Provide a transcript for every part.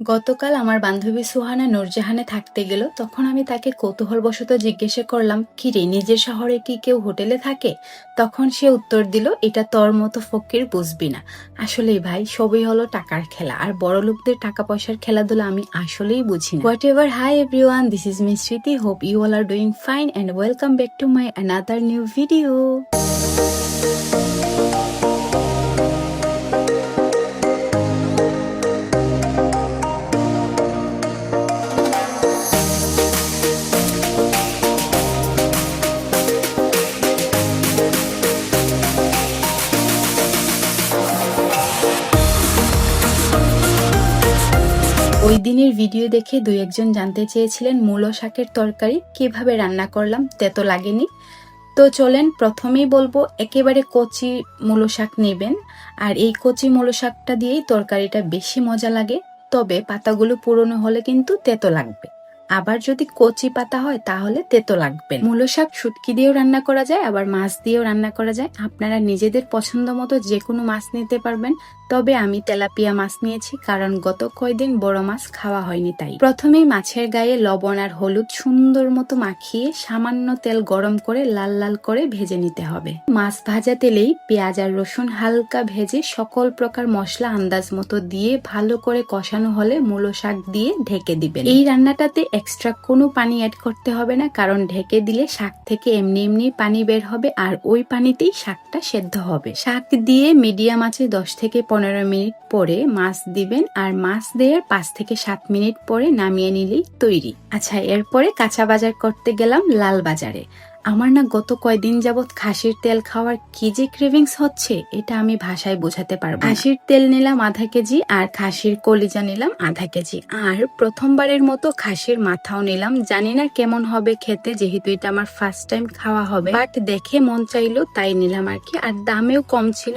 গতকাল আমার বান্ধবী সুহানা নূরজাহানে থাকতে গেল, তখন আমি তাকে কৌতূহলবশত জিজ্ঞাসা করলাম কি রে নিজের শহরে কি কেউ হোটেলে থাকে? তখন সে উত্তর দিল, এটা তোর মতো ফকির বুঝবি না। আসলেই ভাই, সবই হলো টাকার খেলা, আর বড় লোকদের টাকা পয়সার খেলাধুলা আমি আসলেই বুঝি না। Whatever hi everyone this is me Smriti hope you all are doing fine and welcome back to my another new video ওই দিনের ভিডিও দেখে দুই একজন জানতে চেয়েছিলেন মূলো শাকের তরকারি কীভাবে রান্না করলাম তেতো লাগেনি। তো চলেন প্রথমেই বলব, একেবারে কচি মূলো শাক নেবেন। আর এই কচি মূলো শাকটা দিয়েই তরকারিটা বেশি মজা লাগে। তবে পাতাগুলো পুরনো হলে কিন্তু তেতো লাগবে। আবার যদি কচি পাতা হয় তাহলে তেতো লাগবে। মূলো শাক শুটকি দিয়েও রান্না করা যায়, আবার মাছ দিয়েও রান্না করা যায়। আপনারা নিজেদের পছন্দ মতো যে কোনো মাছ নিতে পারবেন। তবে আমি তেলাপিয়া মাছ নিয়েছি কারণ গত কয়দিন বড় মাছ খাওয়া হয়নি তাই। প্রথমেই মাছের গায়ে লবণ আর হলুদ সুন্দর মতো মাখিয়ে সামান্য তেল গরম করে লাল লাল করে ভেজে নিতে হবে। মাছ ভাজা তেলেই পেঁয়াজ আর রসুন হালকা ভেজে সকল প্রকার মশলা আন্দাজ মতো দিয়ে ভালো করে কষানো হলে মূলো শাক দিয়ে ঢেকে দিবেন। এই রান্নাটাতে এক্সট্রা কোনো পানি অ্যাড করতে হবে না কারণ ঢেকে দিলে শাক থেকে এমনি এমনি পানি বের হবে আর ওই পানিতেই শাকটা সেদ্ধ হবে। শাক দিয়ে মিডিয়াম আছে দশ থেকে পনেরো মিনিট পরে মাছ দিবেন আর মাছ দেওয়ার পাঁচ থেকে সাত মিনিট পরে নামিয়ে নিলেই তৈরি। আচ্ছা এরপরে কাঁচা বাজার করতে গেলাম লাল বাজারে। আমার না গত কয়দিন যাবৎ খাসির তেল খাওয়ার কি যে ক্রেভিংস হচ্ছে, এটা আমি ভাষায় বোঝাতে পারব খাসির তেল নিলাম আধা কেজি আর খাসির কলিজা নিলাম আধা কেজি। আর প্রথমবারের মতো খাসির মাথাও নিলাম। জানি না কেমন হবে খেতে, যেহেতু এটা আমার ফার্স্ট টাইম খাওয়া হবে। বাট দেখে মন চাইলো, তাই নিলাম আর কি। আর দামেও কম ছিল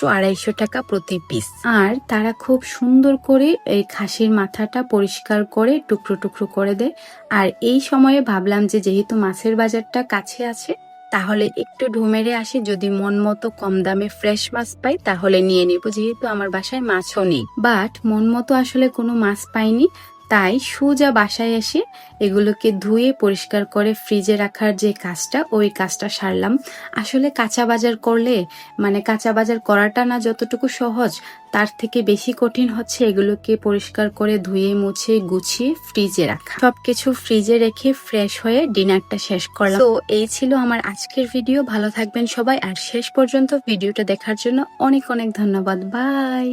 মাত্র আড়াইশো টাকা প্রতি পিস আর তারা খুব সুন্দর করে এই খাসির মাথাটা পরিষ্কার করে টুকরো টুকরো করে দেয়। আর এই সময়ে ভাবলাম যে যেহেতু মাছের বাজারটা কাছে আছে, তাহলে একটু ঢুমেরে আসি, যদি মন মতো কম দামে ফ্রেশ মাছ পাই, তাহলে নিয়ে নিব। যেহেতু আমার বাসায় মাছও নেই। বাট মন মতো আসলে কোনো মাছ পাইনি তাই সোজা বাসায় এসে এগুলোকে ধুয়ে পরিষ্কার করে ফ্রিজে রাখার যে কাজটা, ওই কাজটা সারলাম। আসলে কাঁচা বাজার করলে মানে কাঁচা বাজার করাটা না যতটুকু সহজ, তার থেকে বেশি কঠিন হচ্ছে এগুলোকে পরিষ্কার করে ধুয়ে, মুছে, গুছিয়ে ফ্রিজে রাখা। সবকিছু ফ্রিজে রেখে ফ্রেশ হয়ে ডিনারটা শেষ করলাম। তো এই ছিল আমার আজকের ভিডিও। ভালো থাকবেন সবাই। আর শেষ পর্যন্ত ভিডিওটা দেখার জন্য অনেক অনেক ধন্যবাদ। বাই!